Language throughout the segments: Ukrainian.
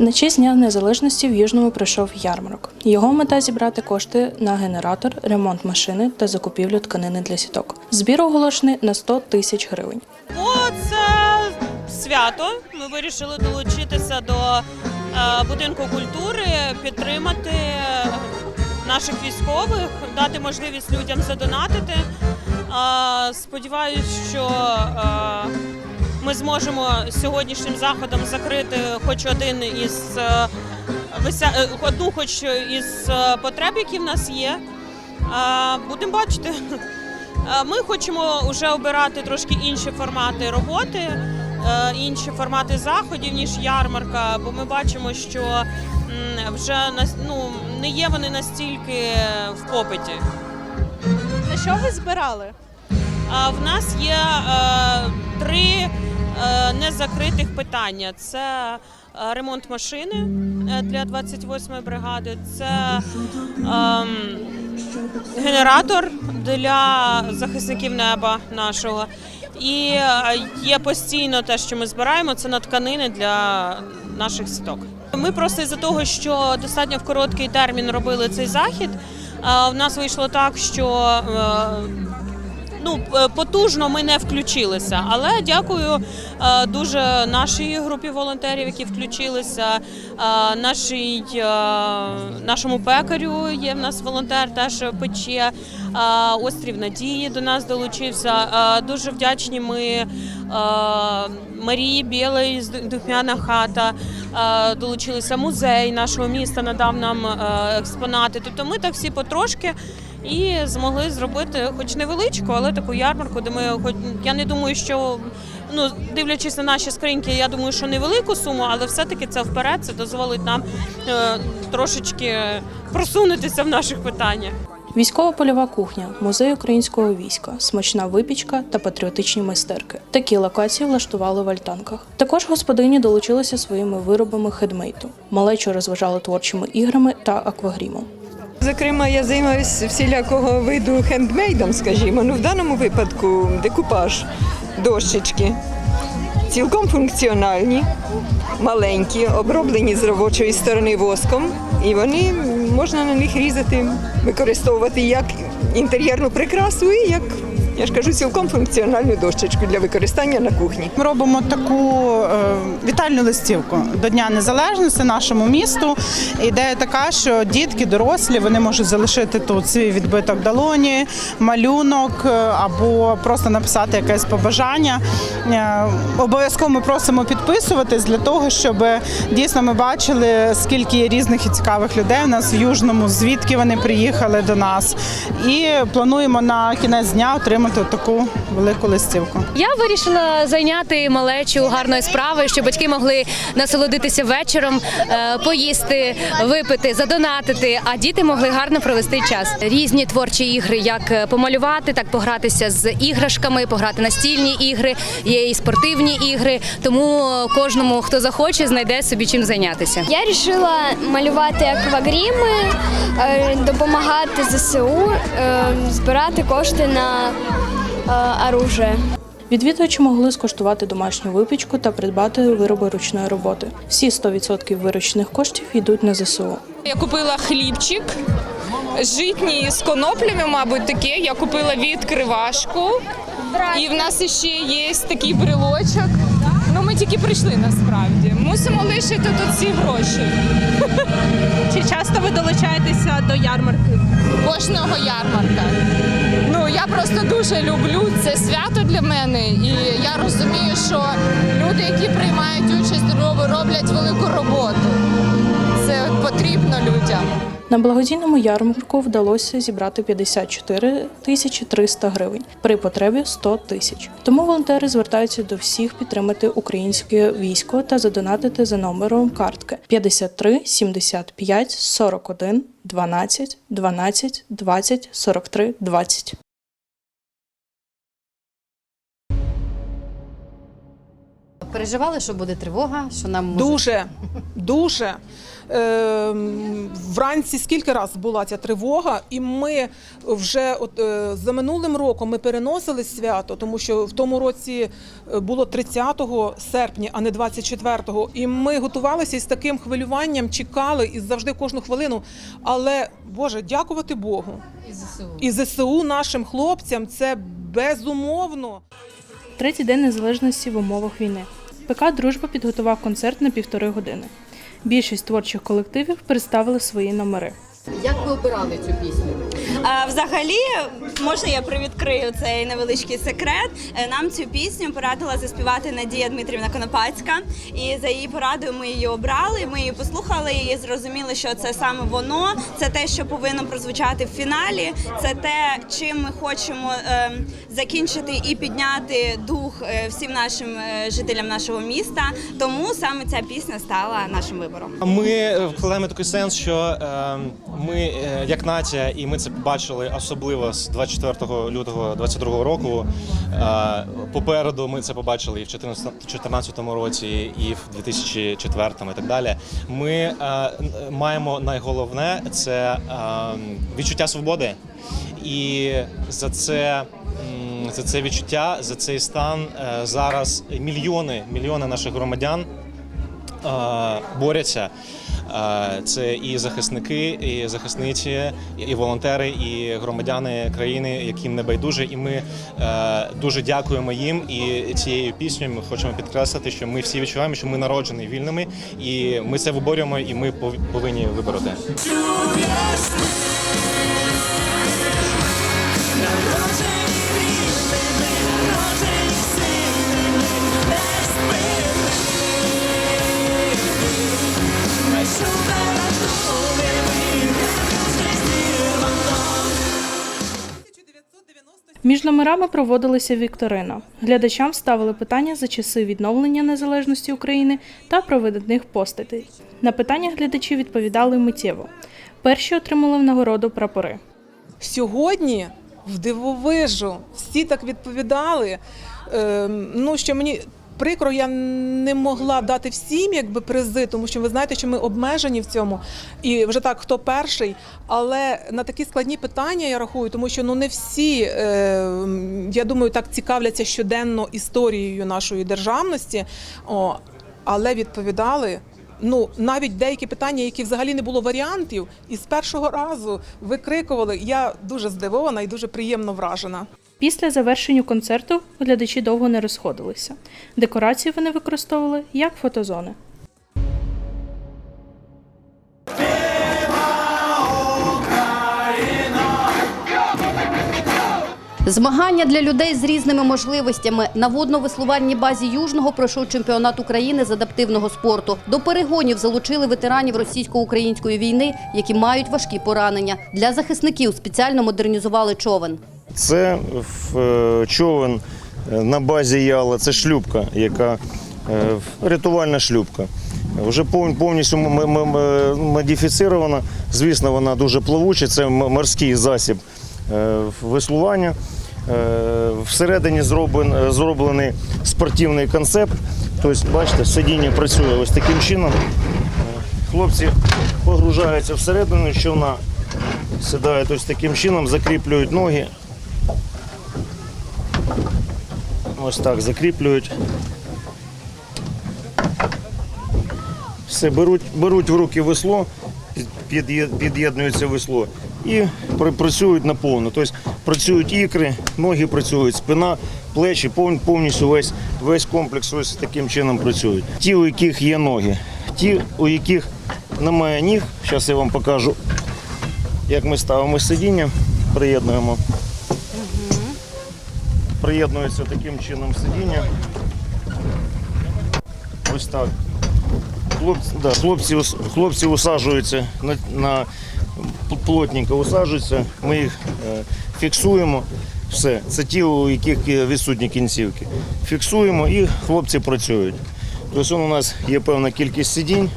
На честь Дня Незалежності в Южному пройшов ярмарок. Його мета зібрати кошти на генератор, ремонт машини та закупівлю тканини для сіток. Збір оголошений на 100 тисяч гривень. Бо це свято. Ми вирішили долучитися до е, будинку культури, підтримати наших військових, дати можливість людям задонатити. Е, Сподіваюсь, що е, ми зможемо сьогоднішнім заходом закрити хоч один із е, е, одну, хоч із е, потреб, які в нас є. Будемо бачити. Ми хочемо вже обирати трошки інші формати роботи, інші формати заходів, ніж ярмарка, бо ми бачимо, що вже ну, не є вони настільки в попиті. На що ви збирали? В нас є три незакритих питання: це е, ремонт машини е, для 28-ї бригади, це ем, генератор для захисників неба нашого. І е, є постійно те, що ми збираємо, це на тканини для наших сіток. Ми просто із-за того, що достатньо в короткий термін робили цей захід. е, В нас вийшло так, що е, ну е, потужно ми не включилися. Але дякую е, дуже нашій групі волонтерів, які включилися. е, Нашій нашому пекарю є в нас волонтер, теж пече. Острів Надії до нас долучився. Дуже вдячні ми. Марії Білої з Духмяна хата долучилися музей нашого міста, надав нам е, експонати. Тобто ми так всі потрошки і змогли зробити, хоч невеличку, але таку ярмарку, де ми хоч я не думаю, що ну дивлячись на наші скриньки, я думаю, що невелику суму, але все-таки це вперед, це дозволить нам е, трошечки просунутися в наших питаннях. Військова польова кухня, музей українського війська, смачна випічка та патріотичні майстерки. Такі локації влаштували в альтанках. Також господині долучилися своїми виробами хедмейту. Малечу розважали творчими іграми та аквагрімом. Зокрема, я займаюся всілякого виду хендмейдом, скажімо. Ну, в даному випадку декупаж дощечки. Цілком функціональні, маленькі, оброблені з робочої сторони воском, і вони можна на них різати, використовувати як інтер'єрну прикрасу і як, я ж кажу, цілком функціональну дощечку для використання на кухні. Ми робимо таку е, вітальну листівку до Дня Незалежності нашому місту. Ідея така, що дітки, дорослі, вони можуть залишити тут свій відбиток долоні, малюнок е, або просто написати якесь побажання. Е, Обов'язково ми просимо підписуватись для того, щоб дійсно ми бачили, скільки є різних і цікавих людей у нас в Южному, звідки вони приїхали до нас. І плануємо на кінець дня отримати таку велику листівку. Я вирішила зайняти малечу гарною справою, щоб батьки могли насолодитися вечором, е, поїсти, випити, задонатити, а діти могли гарно провести час. Різні творчі ігри, як е, помалювати, так погратися з іграшками, пограти настільні ігри, є і спортивні ігри. Тому кожному, хто захоче, знайде собі чим зайнятися. Я вирішила малювати аквагріми, е, допомагати ЗСУ, е, збирати кошти на е, оружие. Відвідувачі могли скуштувати домашню випічку та придбати вироби ручної роботи. Всі 100% виручених коштів йдуть на ЗСУ. Я купила хлібчик, житній з коноплями, мабуть, таке. Я купила відкривашку. І в нас ще є такий брелочок. Ну, ми тільки прийшли насправді. Мусимо лишити тут ці гроші. Чи часто ви долучаєтеся до ярмарки? Кожного ярмарка. Я просто дуже люблю це свято для мене, і я розумію, що люди, які приймають участь, роб- роблять велику роботу. Це потрібно людям. На благодійному ярмарку вдалося зібрати 54 тисячі 300 гривень, при потребі 100 тисяч. Тому волонтери звертаються до всіх підтримати українське військо та задонатити за номером картки 53 75 41 12 12 20 43 20. Переживали, що буде тривога, що нам може... Дуже, дуже. Е, вранці скільки раз була ця тривога, і ми вже от, е, за минулим роком ми переносили свято, тому що в тому році е, було 30 серпня, а не 24-го. І ми готувалися із таким хвилюванням, чекали і завжди кожну хвилину. Але Боже, дякувати Богу. І ЗСУ. І ЗСУ нашим хлопцям це безумовно. Третій день незалежності в умовах війни. ПК Дружба підготував концерт на півтори години. Більшість творчих колективів представили свої номери. Як ви обирали цю пісню? А, взагалі, можна я привідкрию цей невеличкий секрет. Е, Нам цю пісню порадила заспівати Надія Дмитрівна Конопацька. І за її порадою ми її обрали. Ми її послухали і зрозуміли, що це саме воно. Це те, що повинно прозвучати в фіналі. Це те, чим ми хочемо е, закінчити і підняти дух е, всім нашим е, жителям нашого міста. Тому саме ця пісня стала нашим вибором. Ми вкладаємо такий сенс, що е, ми е, як нація, і ми це побачили особливо з 24 лютого 22 року. Е, попереду ми це побачили і в 2014 році, і в 2004 і так далі. Ми е, маємо найголовне це е, відчуття свободи, і за це. За це відчуття, за цей стан зараз мільйони, мільйони наших громадян борються. Це і захисники, і захисниці, і волонтери, і громадяни країни, яким не байдуже. І ми дуже дякуємо їм. І цією піснею ми хочемо підкреслити, що ми всі відчуваємо, що ми народжені вільними, і ми це виборюємо, і ми пов- повинні вибороти. Між номерами проводилася вікторина. Глядачам ставили питання за часи відновлення незалежності України та про видатних постатей. На питання глядачі відповідали миттєво. Перші отримали в нагороду прапори. Сьогодні в дивовижу всі так відповідали. Ем, ну що мені прикро, я не могла дати всім якби призи, тому що ви знаєте, що ми обмежені в цьому. І вже так, хто перший. Але на такі складні питання я рахую, тому що ну не всі, е, я думаю, так цікавляться щоденно історією нашої державності. О, але відповідали. Ну, навіть деякі питання, які взагалі не було варіантів, і з першого разу викрикували. Я дуже здивована і дуже приємно вражена. Після завершення концерту глядачі довго не розходилися. Декорації вони використовували як фотозони. Змагання для людей з різними можливостями на водно-веслувальній базі Южного пройшов чемпіонат України з адаптивного спорту. До перегонів залучили ветеранів російсько-української війни, які мають важкі поранення. Для захисників спеціально модернізували човен. Це е, човен е, на базі Яла, це шлюпка, яка е, рятувальна шлюпка. Вже повністю м- м- м- модифіцірована. Звісно, вона дуже плавуча, це морський засіб веслування. Всередині зроблений спортивний концепт. Тобто, бачите, сидіння працює ось таким чином. Хлопці погружаються всередину човна, сідають ось таким чином, закріплюють ноги. Ось так закріплюють. Все, беруть, беруть в руки весло, під'єднується весло і працюють наповну. Тобто працюють ікри, ноги працюють, спина, плечі, повністю весь, весь комплекс ось таким чином працюють. Ті, у яких є ноги, ті, у яких немає ніг, зараз я вам покажу, як ми ставимо сидіння, приєднуємо. Приєднується таким чином сидіння. Ось так. Хлопці, да, хлопці, хлопці усаджуються на, на плотненько усаджуються, ми їх е, фіксуємо. Все, це ті, у яких відсутні кінцівки. Фіксуємо і хлопці працюють. Тобто у нас є певна кількість сидінь,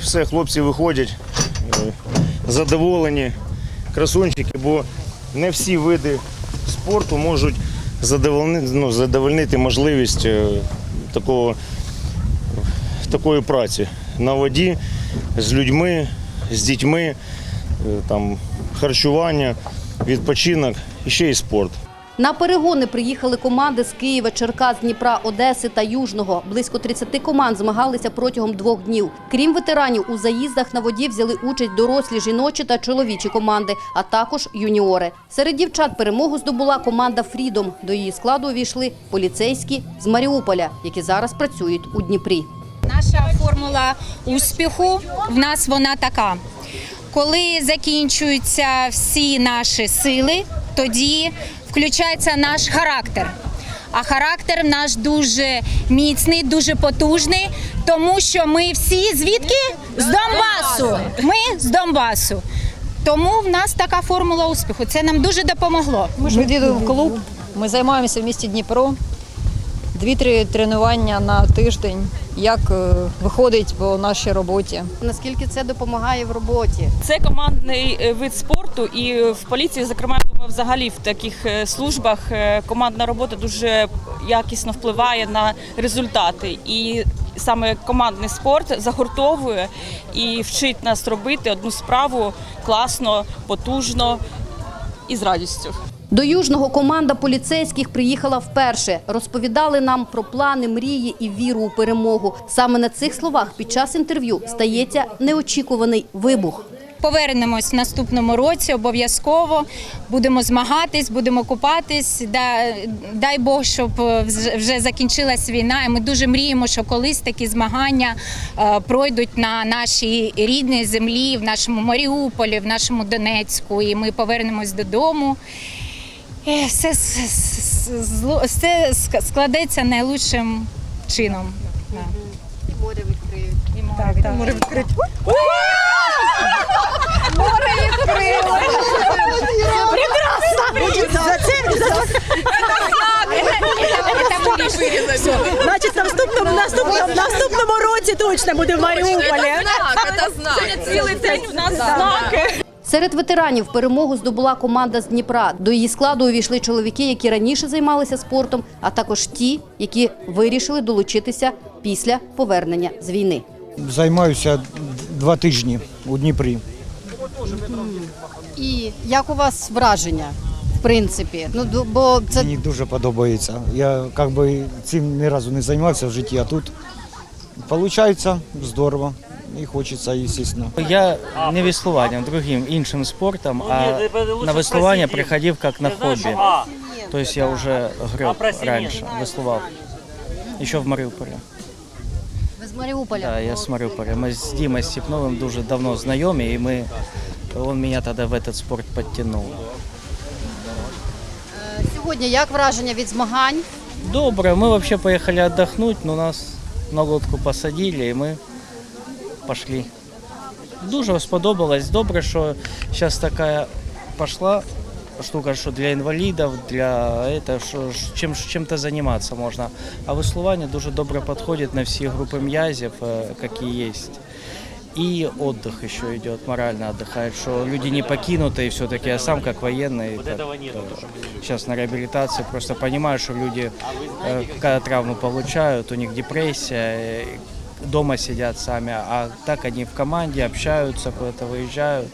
все, хлопці виходять е, задоволені, красунчики, бо не всі види спорту можуть задовольнити, ну, задовольнити можливість е, такого, такої праці на воді з людьми, з дітьми, е, там, харчування, відпочинок і ще й спорт. На перегони приїхали команди з Києва, Черкас, Дніпра, Одеси та Южного. Близько 30 команд змагалися протягом двох днів. Крім ветеранів, у заїздах на воді взяли участь дорослі жіночі та чоловічі команди, а також юніори. Серед дівчат перемогу здобула команда Фрідом. До її складу увійшли поліцейські з Маріуполя, які зараз працюють у Дніпрі. Наша формула успіху в нас вона така. Коли закінчуються всі наші сили, тоді включається наш характер. А характер наш дуже міцний, дуже потужний, тому що ми всі звідки? З Донбасу. Ми з Донбасу. Тому в нас така формула успіху. Це нам дуже допомогло. Ми ж відвідуємо клуб. Ми займаємося в місті Дніпро. Дві-три тренування на тиждень, як е, виходить по нашій роботі. Наскільки це допомагає в роботі? Це командний е, вид спорту, і в поліції, зокрема, думаю, взагалі в таких е, службах е, командна робота дуже якісно впливає на результати. І саме командний спорт загуртовує і вчить нас робити одну справу класно, потужно і з радістю. До Южного команда поліцейських приїхала вперше. Розповідали нам про плани, мрії і віру у перемогу. Саме на цих словах під час інтерв'ю стається неочікуваний вибух. Повернемось в наступному році обов'язково. Будемо змагатись, будемо купатись. Дай Бог, щоб е, вже закінчилась війна. І ми дуже мріємо, що колись такі змагання е, пройдуть на нашій рідній землі, в нашому Маріуполі, в нашому Донецьку. І ми повернемось додому. І все, с- с- все складеться найлучшим чином. Да. Море відкриють. І море відкриють. Море відкриють. Море відкрило. Значить, в наступному, наступному, наступному році точно буде в Маріуполі. Цілий день у нас знаки. Серед ветеранів перемогу здобула команда з Дніпра. До її складу увійшли чоловіки, які раніше займалися спортом, а також ті, які вирішили долучитися після повернення з війни. Займаюся два тижні у Дніпрі. І як у вас враження? В принципі, ну бо це Мені дуже подобається. Я як би цим ні разу не займався в житті, а тут виходить здорово і хочеться, і звісно. Я не веслуванням, другим іншим спортом, а на веслування приходив як на хобі. Тобто я вже греб раніше, веслував. Ще в Маріуполі. Маріуполя. Да, я з Маріуполя. Ми з Дімою Степновим дуже давно знайомі, і ми, він мене тоді в этот спорт підтягнув. Е, Сьогодні як враження від змагань? Добре, ми взагалі поїхали віддохнути, но нас на лодку посадили і ми пішли. Дуже сподобалось. Добре, що зараз така пішла штука, що для інвалідів, для этого, що ж- чим, чим-то займатися можна. А веслування дуже добре підходить на всі групи м'язів, е, які є. И отдых еще идет, морально отдыхает, что люди не покинуты, и все-таки я сам как военный, как, э, сейчас на реабилитации, просто понимаю, что люди, э, когда травму получают, у них депрессия, э, дома сидят сами, а так они в команде общаются, куда-то выезжают,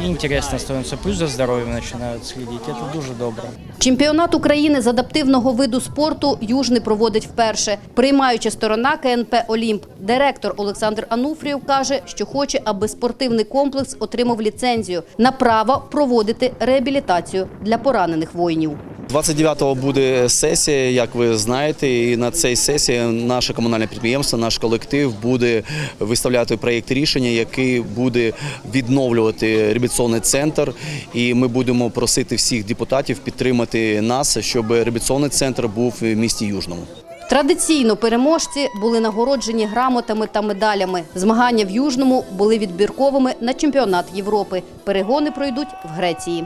и интересно становится, плюс за здоровьем начинают следить, это дуже добре. Чемпіонат України з адаптивного виду спорту Южний проводить вперше. Приймаюча сторона КНП Олімп. Директор Олександр Ануфрієв каже, що хоче, аби спортивний комплекс отримав ліцензію на право проводити реабілітацію для поранених воїнів. 29-го буде сесія, як ви знаєте, і на цій сесії наше комунальне підприємство, наш колектив буде виставляти проєкт рішення, який буде відновлювати реабілітаційний центр. І ми будемо просити всіх депутатів підтримати нас, щоб реабілітаційний центр був в місті Южному. Традиційно переможці були нагороджені грамотами та медалями. Змагання в Южному були відбірковими на чемпіонат Європи. Перегони пройдуть в Греції.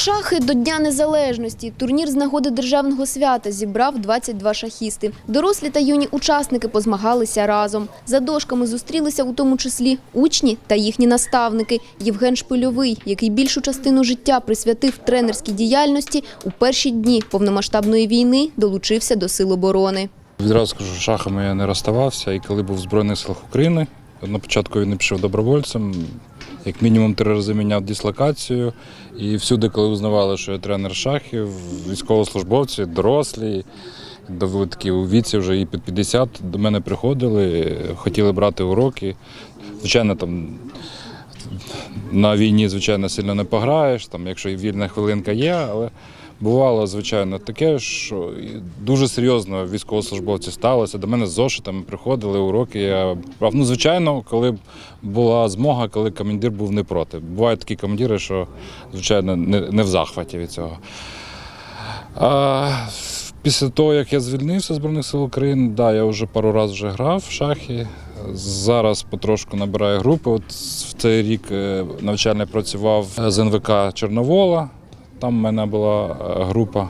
Шахи до Дня Незалежності. Турнір з нагоди державного свята зібрав 22 шахісти. Дорослі та юні учасники позмагалися разом. За дошками зустрілися у тому числі учні та їхні наставники. Євген Шпильовий, який більшу частину життя присвятив тренерській діяльності, у перші дні повномасштабної війни долучився до сил оборони. Відразу скажу, що шахами я не розставався, і коли був в Збройних силах України, на початку він пішов добровольцем, як мінімум три рази міняв дислокацію. І всюди, коли узнавали, що я тренер шахів, військовослужбовці, дорослі, до такі у віці вже і під 50 до мене приходили, хотіли брати уроки. Звичайно, там на війні, звичайно, сильно не пограєш, там, якщо і вільна хвилинка є, але бувало, звичайно, таке, що дуже серйозно військовослужбовці сталося. До мене з зошитами приходили уроки. Я брав. Ну, звичайно, коли була змога, коли командир був не проти. Бувають такі командири, що, звичайно, не, в захваті від цього. А, після того, як я звільнився з Збройних сил України, да, я вже пару разів вже грав в шахи. Зараз потрошку набираю групи. От в цей рік е, навчальний працював з НВК Чорновола. Там в мене була е, група.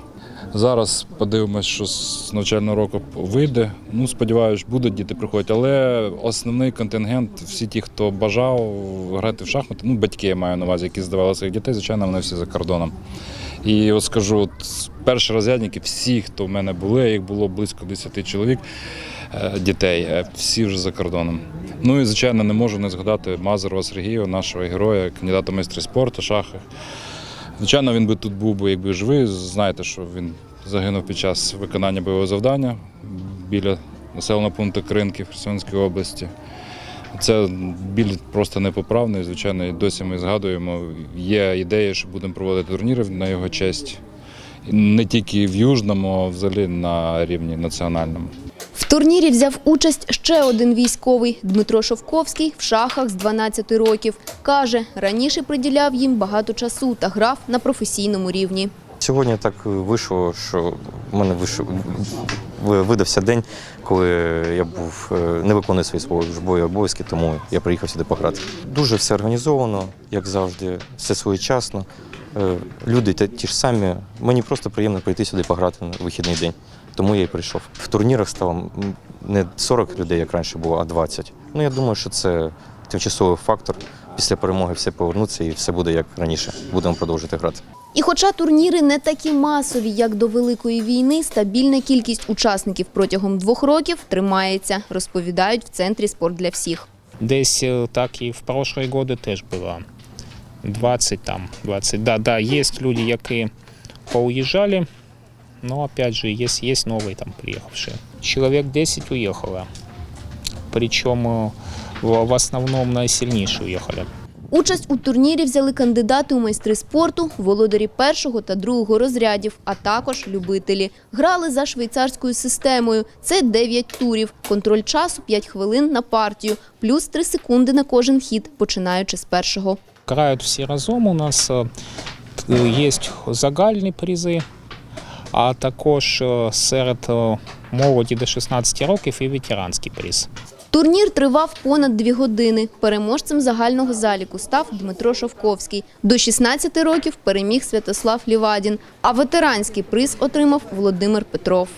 Зараз подивимось, що з навчального року вийде. Ну, сподіваюся, будуть діти приходити. Але основний контингент, всі ті, хто бажав грати в шахмати, ну, батьки я маю на увазі, які здавали своїх дітей, звичайно, вони всі за кордоном. І от скажу, от перші розрядники, всі, хто в мене були, їх було близько 10 чоловік е, дітей, е, всі вже за кордоном. Ну і звичайно, не можу не згадати Мазурова Сергія, нашого героя, кандидата майстри спорту, шахи. Звичайно, він би тут був би, якби живий. Знаєте, що він загинув під час виконання бойового завдання біля населеного пункту Кринки в Херсонській області. Це біль просто непоправний. Звичайно, і досі ми згадуємо. Є ідея, що будемо проводити турніри на його честь. Не тільки в Южному, а взагалі на рівні національному. Турнірі взяв участь ще один військовий Дмитро Шовковський в шахах з 12 років. Каже, раніше приділяв їм багато часу та грав на професійному рівні. Сьогодні так вийшло, що в мене вийшов, видався день, коли я був е, не виконую свої службові обов'язки, тому я приїхав сюди пограти. Дуже все організовано, як завжди, все своєчасно. Е, Люди ті ж самі. Мені просто приємно прийти сюди пограти на вихідний день. Тому я і прийшов. В турнірах стало не 40 людей, як раніше було, а 20. Ну я думаю, що це тимчасовий фактор. Після перемоги все повернуться і все буде як раніше. Будемо продовжувати грати. І хоча турніри не такі масові, як до Великої війни, стабільна кількість учасників протягом двох років тримається, розповідають в центрі спорт для всіх. Десь е, так і в прошлые годы теж було. 20 там, 20. Да, да, есть люди, які поуїжджали, но опять же, есть, есть новые там приехавшие. Человек 10 уехало, причем э, в, основном найсильнейшие уехали. Участь у турнірі взяли кандидати у майстри спорту, володарі першого та другого розрядів, а також любителі. Грали за швейцарською системою. Це 9 турів. Контроль часу 5 хвилин на партію, плюс 3 секунди на кожен хід, починаючи з першого. Грають всі разом. У нас е, є загальні призи, а також е, серед е, молоді до 16 років і ветеранський приз. Турнір тривав понад дві години. Переможцем загального заліку став Дмитро Шовковський. До 16 років переміг Святослав Лівадін, а ветеранський приз отримав Володимир Петров.